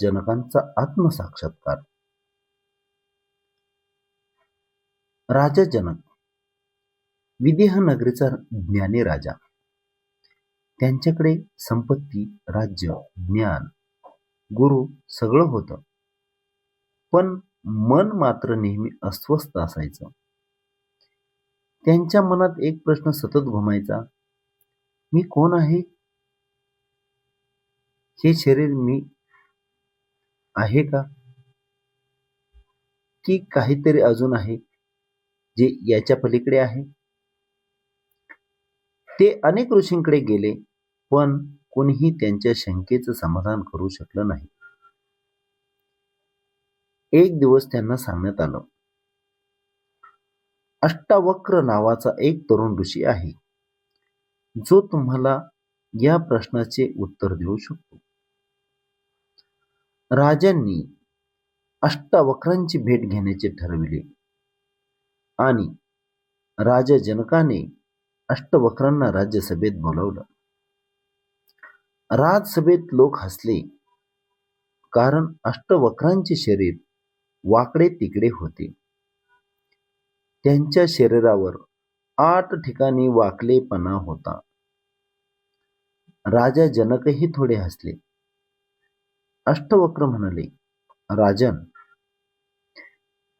जनकांचा आत्मसाक्षात्कार. राजा जनक. विदेह नगरीचा ज्ञानी राजा. त्यांच्याकडे संपत्ती राज्य ज्ञान गुरु सगळं होतं. पण मन मात्र नेहमी अस्वस्थ असायचं. त्यांच्या मनात एक प्रश्न सतत घुमायचा मी कोण आहे? हे शरीर मी आहे का? की काहीतरी अजून आहे जे याच्या पलीकडे आहे? ते अनेक ऋषींकडे गेले पण कोणीही त्यांच्या शंकेचं समाधान करू शकलं नाही. एक दिवस त्यांना सांगण्यात आलं अष्टावक्र नावाचा एक तरुण ऋषी आहे जो तुम्हाला या प्रश्नाचे उत्तर देऊ शकतो. राजांनी अष्टावक्रांची भेट घेण्याचे ठरविले. आणि राजा जनकाने अष्टवक्रांना राज्यसभेत बोलावलं. राजसभेत लोक हसले कारण अष्टवक्रांचे शरीर वाकडे तिकडे होते. त्यांच्या शरीरावर आठ ठिकाणी वाकलेपणा होता. राजा जनकही थोडे हसले. अष्टवक्र म्हणाले राजन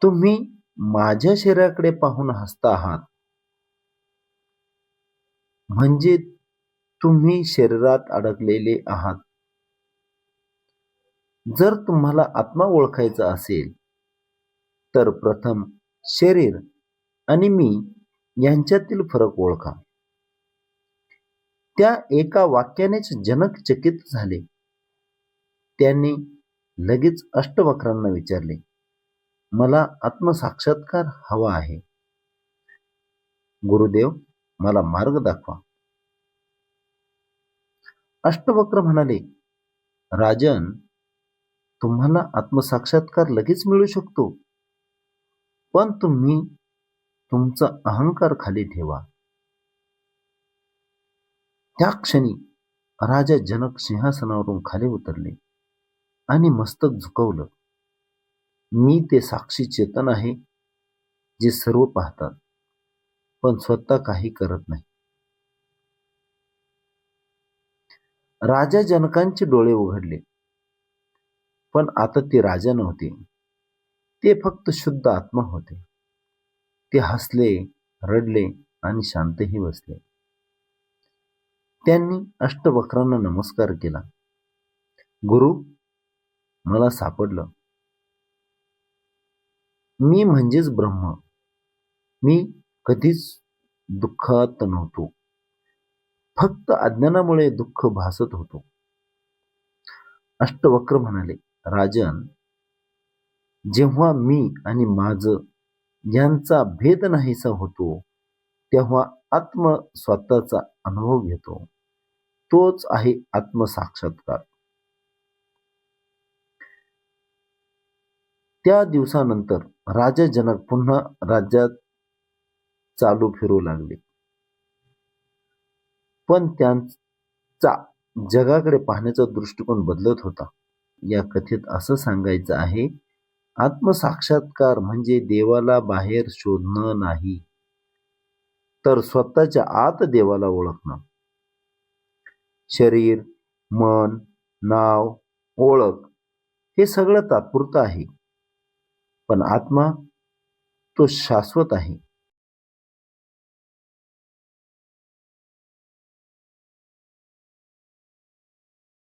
तुम्ही माझ्या शरीराकडे पाहून हसता आहात. म्हणजे तुम्ही शरीरात अडकलेले आहात. जर तुम्हाला आत्मा ओळखायचा असेल तर प्रथम शरीर आणि मी यांच्यातील फरक ओळखा. त्या एका वाक्यानेच जनक चकित झाले. त्यांनी लगेच अष्टवक्रांना विचारले मला आत्मसाक्षात्कार हवा आहे. गुरुदेव मला मार्ग दाखवा. अष्टवक्र म्हणाले राजन तुम्हाला आत्मसाक्षात्कार लगेच मिळू शकतो पण तुम्ही तुमचा अहंकार खाली ठेवा. त्या क्षणी राजा जनक सिंहासनावरून खाली उतरले. आणि मस्तक झुकवलं. मी ते साक्षी चेतन आहे जे सर्व पाहतात पण स्वतः काही करत नाही. राजा जनकांचे डोळे उघडले पण आता ते राजा नव्हते. ते फक्त शुद्ध आत्मा होते. ते हसले रडले आणि शांतही बसले. त्यांनी अष्टवक्रांना नमस्कार केला. गुरु मला सापडलं. मी म्हणजेच ब्रह्म. मी कधीच दुःखात नव्हतो. फक्त अज्ञानामुळे दुःख भासत होतो. अष्टवक्र म्हणाले राजन जेव्हा मी आणि माझ यांचा भेद नाहीसा होतो तेव्हा आत्म स्वतःचा अनुभव घेतो. तोच आहे आत्मसाक्षात्कार. त्या दिवसानंतर राजा जनक पुन्हा राज्यात चालू फिरू लागले. पण त्यांचा जगाकडे पाहण्याचा दृष्टिकोन बदलत होता. या कथेत असं सांगायचं आहे आत्मसाक्षात्कार म्हणजे देवाला बाहेर शोधणं नाही तर स्वतःच्या आत देवाला ओळखणं. शरीर मन नाव ओळख हे सगळं तात्पुरतं आहे. पण आत्मा तो शाश्वत आहे.